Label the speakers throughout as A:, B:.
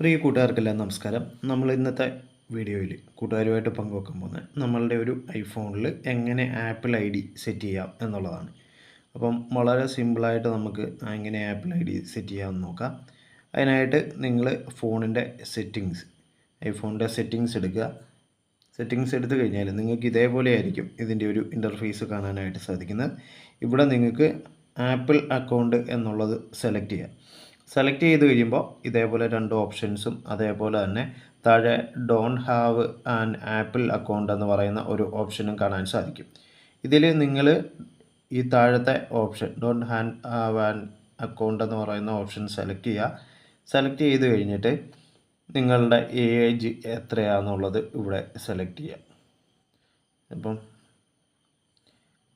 A: പ്രിയ കൂട്ടുകാർക്കെല്ലാം നമസ്കാരം. നമ്മൾ ഇന്നത്തെ വീഡിയോയിൽ കൂട്ടുകാരുമായിട്ട് പങ്കുവെക്കാൻ പോകുന്നത് നമ്മളുടെ ഒരു ഐഫോണിൽ എങ്ങനെ ആപ്പിൾ ഐ ഡി സെറ്റ് ചെയ്യാം എന്നുള്ളതാണ്. അപ്പം വളരെ സിമ്പിളായിട്ട് നമുക്ക് എങ്ങനെ ആപ്പിൾ ഐ ഡി സെറ്റ് ചെയ്യാമെന്ന് നോക്കാം. അതിനായിട്ട് നിങ്ങൾ ഫോണിന്റെ സെറ്റിങ്സ് ഐഫോണിന്റെ സെറ്റിങ്സ് എടുക്കുക. സെറ്റിങ്സ് എടുത്തു കഴിഞ്ഞാൽ നിങ്ങൾക്ക് ഇതേപോലെ ആയിരിക്കും ഇതിന്റെ ഒരു ഇന്റർഫേസ് കാണാനായിട്ട് സാധിക്കുന്നത്. ഇവിടെ നിങ്ങൾക്ക് ആപ്പിൾ അക്കൗണ്ട് എന്നുള്ളത് സെലക്ട് ചെയ്യാം. സെലക്ട് ചെയ്ത് കഴിയുമ്പോൾ ഇതേപോലെ രണ്ട് ഓപ്ഷൻസും അതേപോലെ തന്നെ താഴെ don't have an Apple account എന്ന് പറയുന്ന ഒരു ഓപ്ഷനും കാണാൻ സാധിക്കും. ഇതിൽ നിങ്ങൾ ഈ താഴത്തെ ഓപ്ഷൻ ഡോണ്ട് ഹാൻ ഹാവ് ആൻ അക്കൗണ്ട് എന്ന് പറയുന്ന ഓപ്ഷൻ സെലക്ട് ചെയ്യുക സെലക്ട് ചെയ്ത് കഴിഞ്ഞിട്ട് നിങ്ങളുടെ ഏജ് എത്രയാണെന്നുള്ളത് ഇവിടെ സെലക്ട് ചെയ്യുക അപ്പം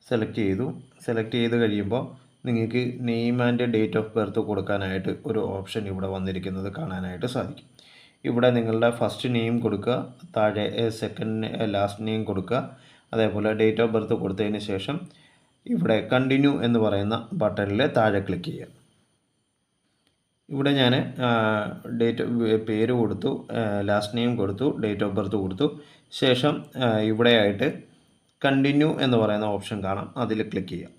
A: സെലക്ട് ചെയ്തു. സെലക്ട് ചെയ്ത് കഴിയുമ്പോൾ നിങ്ങൾക്ക് name and date of birth കൊടുക്കാനായിട്ട് ഒരു ഓപ്ഷൻ ഇവിടെ വന്നിരിക്കുന്നത് കാണാനായിട്ട് സാധിക്കും. ഇവിടെ നിങ്ങളുടെ ഫസ്റ്റ് നെയിം കൊടുക്കുക താഴെ സെക്കൻഡ് ലാസ്റ്റ് നെയിം കൊടുക്കുക അതേപോലെ ഡേറ്റ് ഓഫ് ബർത്ത് കൊടുത്തതിന് ശേഷം ഇവിടെ കണ്ടിന്യൂ എന്ന് പറയുന്ന ബട്ടണിൽ താഴെ ക്ലിക്ക് ചെയ്യുക. ഇവിടെ ഞാൻ ഡേറ്റ് പേര് കൊടുത്തു ലാസ്റ്റ് നെയിം കൊടുത്തു ഡേറ്റ് ഓഫ് ബർത്ത് കൊടുത്തു. ശേഷം ഇവിടെയായിട്ട് കണ്ടിന്യൂ എന്ന് പറയുന്ന ഓപ്ഷൻ കാണാം. അതിൽ ക്ലിക്ക് ചെയ്യാം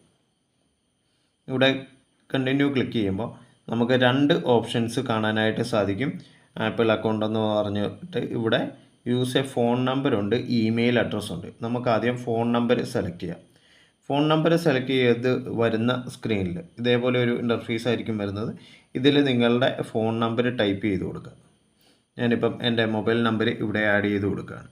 A: ഇവിടെ കണ്ടിന്യൂ ക്ലിക്ക് ചെയ്യുമ്പോൾ നമുക്ക് രണ്ട് ഓപ്ഷൻസ് കാണാനായിട്ട് സാധിക്കും. ആപ്പിൾ അക്കൗണ്ട് എന്ന് പറഞ്ഞിട്ട് ഇവിടെ യൂസ് എ ഫോൺ നമ്പറുണ്ട് ഇമെയിൽ അഡ്രസ്സ് ഉണ്ട്. നമുക്ക് ആദ്യം ഫോൺ നമ്പർ സെലക്ട് ചെയ്യാം. ഫോൺ നമ്പർ സെലക്ട് ചെയ്ത് വരുന്ന സ്ക്രീനിൽ ഇതേപോലെ ഒരു ഇന്റർഫേസ് ആയിരിക്കും വരുന്നത്. ഇതിൽ നിങ്ങളുടെ ഫോൺ നമ്പർ ടൈപ്പ് ചെയ്ത് കൊടുക്കുക. ഞാനിപ്പം എന്റെ മൊബൈൽ നമ്പർ ഇവിടെ ആഡ് ചെയ്ത് കൊടുക്കുകയാണ്.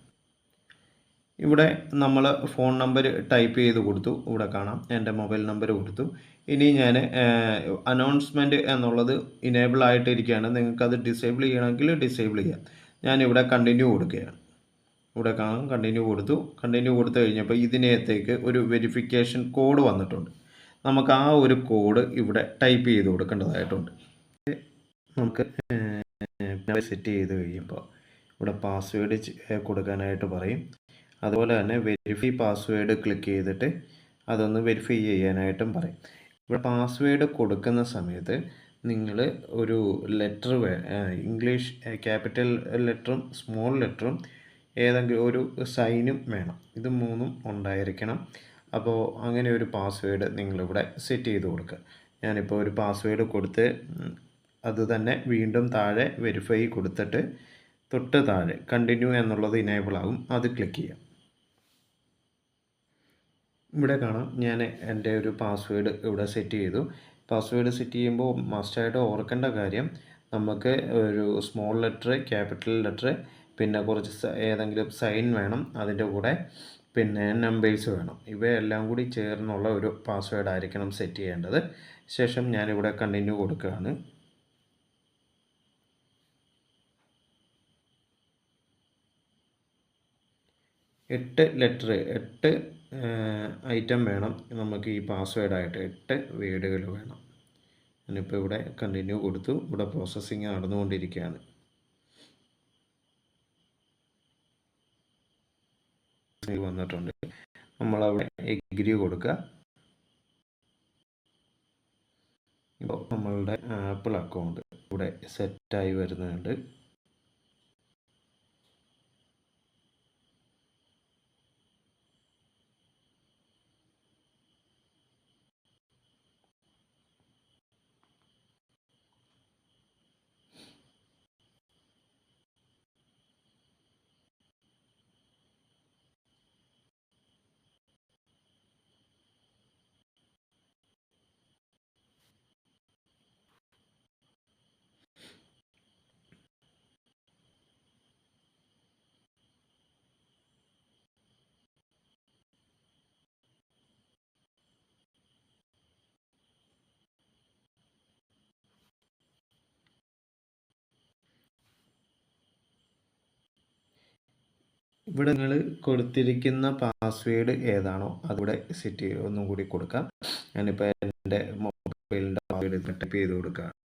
A: ഇവിടെ നമ്മൾ ഫോൺ നമ്പർ ടൈപ്പ് ചെയ്ത് കൊടുത്തു. ഇവിടെ കാണാം. എന്റെ മൊബൈൽ നമ്പർ കൊടുത്തു. ഇനി ഞാൻ അനൗൺസ്മെന്റ് എന്നുള്ളത് ഇനേബിൾ ആയിട്ടിരിക്കുകയാണ്. നിങ്ങൾക്കത് ഡിസേബിൾ ചെയ്യണമെങ്കിൽ ഡിസേബിൾ ചെയ്യാം. ഞാനിവിടെ കണ്ടിന്യൂ കൊടുക്കുകയാണ്. ഇവിടെ കാണാം. കണ്ടിന്യൂ കൊടുത്തു. കണ്ടിന്യൂ കൊടുത്തു കഴിഞ്ഞപ്പോൾ ഇതിനകത്തേക്ക് ഒരു വെരിഫിക്കേഷൻ കോഡ് വന്നിട്ടുണ്ട്. നമുക്ക് ആ ഒരു കോഡ് ഇവിടെ ടൈപ്പ് ചെയ്ത് കൊടുക്കേണ്ടതായിട്ടുണ്ട്. നമുക്ക് സെറ്റ് ചെയ്ത് കഴിയുമ്പോൾ ഇവിടെ പാസ്വേഡ് കൊടുക്കാനായിട്ട് പറയും. അതുപോലെ തന്നെ വെരിഫൈ പാസ്വേഡ് ക്ലിക്ക് ചെയ്തിട്ട് അതൊന്ന് വെരിഫൈ ചെയ്യാനായിട്ടും പറയും. ഇവിടെ പാസ്വേഡ് കൊടുക്കുന്ന സമയത്ത് നിങ്ങൾ ഒരു ലെറ്റർ ഇംഗ്ലീഷ് ക്യാപിറ്റൽ ലെറ്ററും സ്മോൾ ലെറ്ററും ഏതെങ്കിലും ഒരു സൈനും വേണം. ഇത് മൂന്നും ഉണ്ടായിരിക്കണം. അപ്പോൾ അങ്ങനെ ഒരു പാസ്വേഡ് നിങ്ങളിവിടെ സെറ്റ് ചെയ്ത് കൊടുക്കുക. ഞാനിപ്പോൾ ഒരു പാസ്വേഡ് കൊടുത്ത് അത് തന്നെ വീണ്ടും താഴെ വെരിഫൈ കൊടുത്തിട്ട് തൊട്ട് താഴെ കണ്ടിന്യൂ എന്നുള്ളത് ഇനേബിൾ ആകും. അത് ക്ലിക്ക് ചെയ്യാം. ഇവിടെ കാണാം. ഞാൻ എന്റെ ഒരു പാസ്വേഡ് ഇവിടെ സെറ്റ് ചെയ്തു. പാസ്വേഡ് സെറ്റ് ചെയ്യുമ്പോൾ മസ്റ്റായിട്ട് ഓർക്കേണ്ട കാര്യം നമുക്ക് ഒരു സ്മോൾ ലെറ്റർ ക്യാപിറ്റൽ ലെറ്റർ പിന്നെ കുറച്ച് ഏതെങ്കിലും സൈൻ വേണം അതിന്റെ കൂടെ പിന്നെ നമ്പേഴ്സ് വേണം. ഇവയെല്ലാം കൂടി ചേർന്നുള്ള ഒരു പാസ്വേഡ് ആയിരിക്കണം സെറ്റ് ചെയ്യേണ്ടത്. ശേഷം ഞാനിവിടെ കണ്ടിന്യൂ കൊടുക്കുകയാണ്. എട്ട് ലെറ്റർ എട്ട് ഐറ്റം വേണം. നമുക്ക് ഈ പാസ്വേഡായിട്ട് എട്ട് വേഡുകൾ വേണം. ഞാനിപ്പോൾ ഇവിടെ കണ്ടിന്യൂ കൊടുത്തു. ഇവിടെ പ്രോസസ്സിങ് നടന്നുകൊണ്ടിരിക്കുകയാണ്. വന്നിട്ടുണ്ട്. നമ്മളവിടെ എഗ്രി കൊടുക്കുക. ഇപ്പോൾ നമ്മളുടെ ആപ്പിൾ അക്കൗണ്ട് ഇവിടെ സെറ്റായി വരുന്നുണ്ട്. ഇവിടെ നിങ്ങൾ കൊടുത്തിരിക്കുന്ന പാസ്വേഡ് ഏതാണോ അതിവിടെ സെറ്റ് ചെയ്ത് ഒന്നും കൂടി കൊടുക്കാം. ഞാനിപ്പോൾ എന്റെ മൊബൈലിന്റെ പാസ്വേഡ് ടൈപ്പ് ചെയ്ത് കൊടുക്കുകയാണ്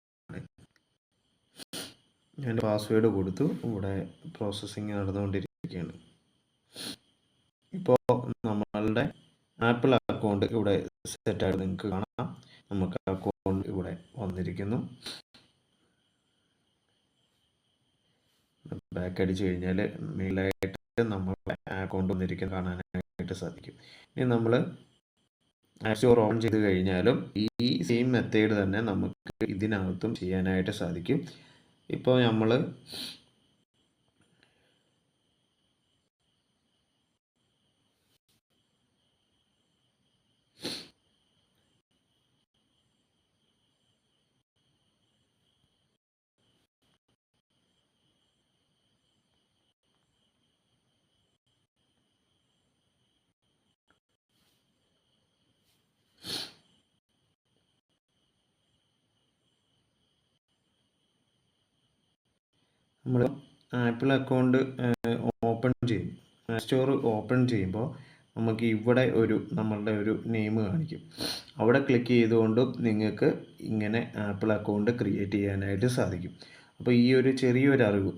A: ഞാൻ പാസ്വേഡ് കൊടുത്തു. ഇവിടെ പ്രോസസ്സിങ് നടന്നുകൊണ്ടിരിക്കുകയാണ്. ഇപ്പോൾ നമ്മളുടെ ആപ്പിൾ അക്കൗണ്ട് ഇവിടെ സെറ്റായിട്ട് നിങ്ങൾക്ക് കാണാം. നമുക്ക് അക്കൗണ്ട് ഇവിടെ വന്നിരിക്കുന്നു. ബാക്ക് അടിച്ച് കഴിഞ്ഞാൽ മെയിലായിട്ട് നമ്മൾ കൊണ്ടുവന്നിരിക്കുന്നത് കാണാനായിട്ട് സാധിക്കും. ഇനി നമ്മൾ ആപ്പ് സ്റ്റോർ ഓൺ ചെയ്ത് കഴിഞ്ഞാലും ഈ സെയിം മെത്തേഡ് തന്നെ നമുക്ക് ഇതിനകത്തും ചെയ്യാനായിട്ട് സാധിക്കും. ഇപ്പോൾ നമ്മൾ നമ്മൾ ആപ്പിൾ അക്കൗണ്ട് ഓപ്പൺ ചെയ്യും. സ്റ്റോർ ഓപ്പൺ ചെയ്യുമ്പോൾ നമുക്ക് ഇവിടെ ഒരു നമ്മളുടെ ഒരു നെയിം കാണിക്കും. അവിടെ ക്ലിക്ക് ചെയ്തുകൊണ്ടും നിങ്ങൾക്ക് ഇങ്ങനെ ആപ്പിൾ അക്കൗണ്ട് ക്രിയേറ്റ് ചെയ്യാനായിട്ട് സാധിക്കും. അപ്പോൾ ഈ ഒരു ചെറിയൊരു അറിവ്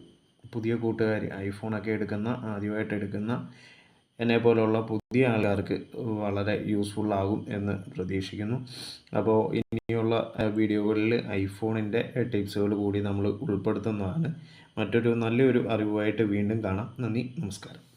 A: പുതിയ കൂട്ടുകാർ ഐഫോണൊക്കെ എടുക്കുന്ന ആദ്യമായിട്ട് എടുക്കുന്ന എന്നെ പോലുള്ള പുതിയ ആൾക്കാർക്ക് വളരെ യൂസ്ഫുൾ ആകും എന്ന് പ്രതീക്ഷിക്കുന്നു. അപ്പോൾ ഇനിയുള്ള വീഡിയോകളിൽ ഐഫോണിന്റെ ടിപ്സുകൾ കൂടി നമ്മൾ ഉൾപ്പെടുത്തുന്നതാണ്. മറ്റൊരു നല്ലൊരു അറിവുമായിട്ട് വീണ്ടും കാണാം. നന്ദി നമസ്കാരം.